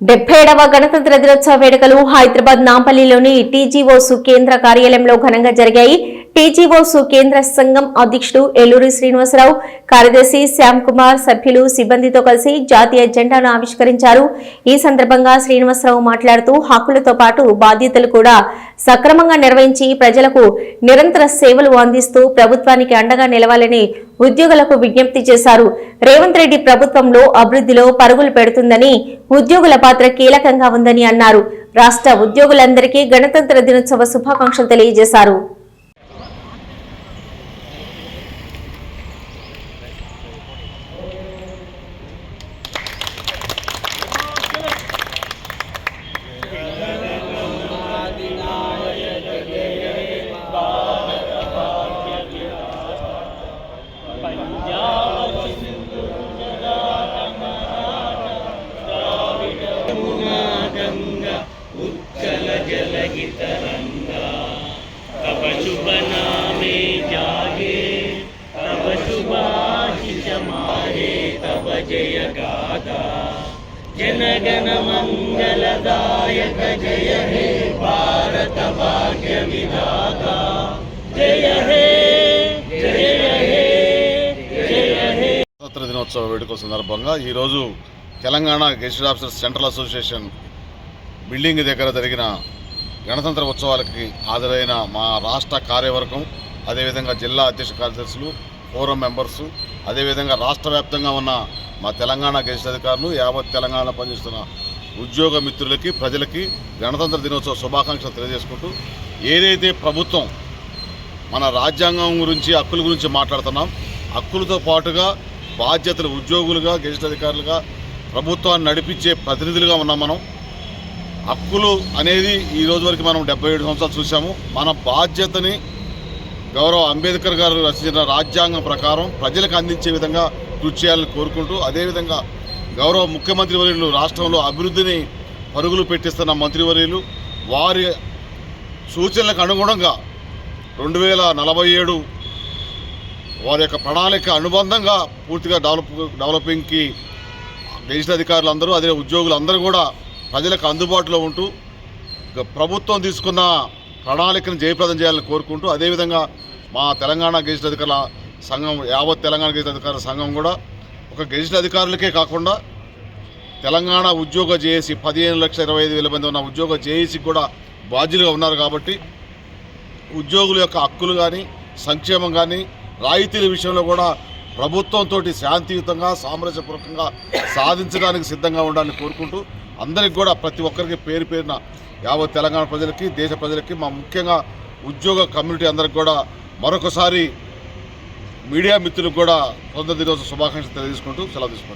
డెబ్బై ఏడవ గణతంత్ర దినోత్సవ వేడుకలు హైదరాబాద్ నాంపల్లిలోని టీజీఓసు కేంద్ర కార్యాలయంలో ఘనంగా జరిగాయి. టీజీఓసు కేంద్ర సంఘం అధ్యక్షుడు ఎల్లూరి శ్రీనివాసరావు కార్యదర్శి శ్యామ్ కుమార్ సభ్యులు సిబ్బందితో కలిసి జాతీయ జెండాను ఆవిష్కరించారు. ఈ సందర్భంగా శ్రీనివాసరావు మాట్లాడుతూ హక్కులతో పాటు బాధ్యతలు కూడా సక్రమంగా నిర్వహించి ప్రజలకు నిరంతర సేవలు అందిస్తూ ప్రభుత్వానికి అండగా నిలవాలని ఉద్యోగులకు విజ్ఞప్తి చేశారు. రేవంత్ రెడ్డి ప్రభుత్వంలో అభివృద్ధిలో పరుగులు పెడుతుందని ఉద్యోగుల పాత్ర కీలకంగా ఉందని అన్నారు. రాష్ట్ర ఉద్యోగులందరికీ గణతంత్ర దినోత్సవ శుభాకాంక్షలు తెలియజేశారు. ఉత్కల జలగి తరంగా తవ జాగే జయ గాథా జనగణ మంగళదాయక జయ హే భారత భాగ్య జయ హే స్వాతంత్ర దినోత్సవ వేడుక సందర్భంగా ఈరోజు Telangana guest officers central association building దగ్గర జరిగిన గణతంత్ర ఉత్సవాలకి హాజరైన మా రాష్ట్ర కార్యవర్గం అదేవిధంగా జిల్లా అధ్యక్ష కార్యదర్శులు ఫోరం మెంబర్సు అదేవిధంగా రాష్ట్ర వ్యాప్తంగా ఉన్న మా తెలంగాణ గెజిట్ అధికారులు యావత్ తెలంగాణ పనిచేస్తున్న ఉద్యోగ మిత్రులకి ప్రజలకి గణతంత్ర దినోత్సవ శుభాకాంక్షలు తెలియజేసుకుంటూ ఏదైతే ప్రభుత్వం మన రాజ్యాంగం గురించి హక్కుల గురించి మాట్లాడుతున్నాం హక్కులతో పాటుగా బాధ్యతలు ఉద్యోగులుగా గెజిట్ అధికారులుగా ప్రభుత్వాన్ని నడిపించే ప్రతినిధులుగా ఉన్నాం మనం. హక్కులు అనేది ఈ రోజు వరకు మనం డెబ్బై ఏడు సంవత్సరాలు చూసాము మన బాధ్యతని గౌరవ అంబేద్కర్ గారు రచించిన రాజ్యాంగం ప్రకారం ప్రజలకు అందించే విధంగా కృషి చేయాలని కోరుకుంటూ అదేవిధంగా గౌరవ ముఖ్యమంత్రి వర్యులు రాష్ట్రంలో అభివృద్ధిని పరుగులు పెట్టిస్తున్న మంత్రివర్యులు వారి సూచనలకు అనుగుణంగా రెండు వేల నలభై ఏడు వారి యొక్క ప్రణాళిక అనుబంధంగా పూర్తిగా డెవలప్ డెవలపింగ్కి గెజిట్ అధికారులు అందరూ అదే ఉద్యోగులు అందరూ కూడా ప్రజలకు అందుబాటులో ఉంటూ ప్రభుత్వం తీసుకున్న ప్రణాళికను జయప్రదం చేయాలని కోరుకుంటూ అదేవిధంగా మా తెలంగాణ గెజిట్ అధికారుల సంఘం యావత్ తెలంగాణ గెజిట్ అధికారుల సంఘం కూడా ఒక గెజిట్ అధికారులకే కాకుండా తెలంగాణ ఉద్యోగ జేఏసీ పదిహేను లక్షల ఇరవై ఐదు వేల మంది ఉన్న ఉద్యోగ జేఏసీకి కూడా బాధ్యులుగా ఉన్నారు కాబట్టి ఉద్యోగుల యొక్క హక్కులు కానీ సంక్షేమం కానీ రాయితీల విషయంలో కూడా ప్రభుత్వంతో శాంతియుతంగా సామరస్యపూర్వకంగా సాధించడానికి సిద్ధంగా ఉండాలని కోరుకుంటూ అందరికి కూడా ప్రతి ఒక్కరికి పేరు పేరున యావత్ తెలంగాణ ప్రజలకి దేశ ప్రజలకి మా ముఖ్యంగా ఉద్యోగ కమ్యూనిటీ అందరికి కూడా మరొకసారి మీడియా మిత్రులకు కూడా స్వంత దినోత్సవ శుభాకాంక్షలు తెలియజేసుకుంటూ సెలవు తీసుకుంటాం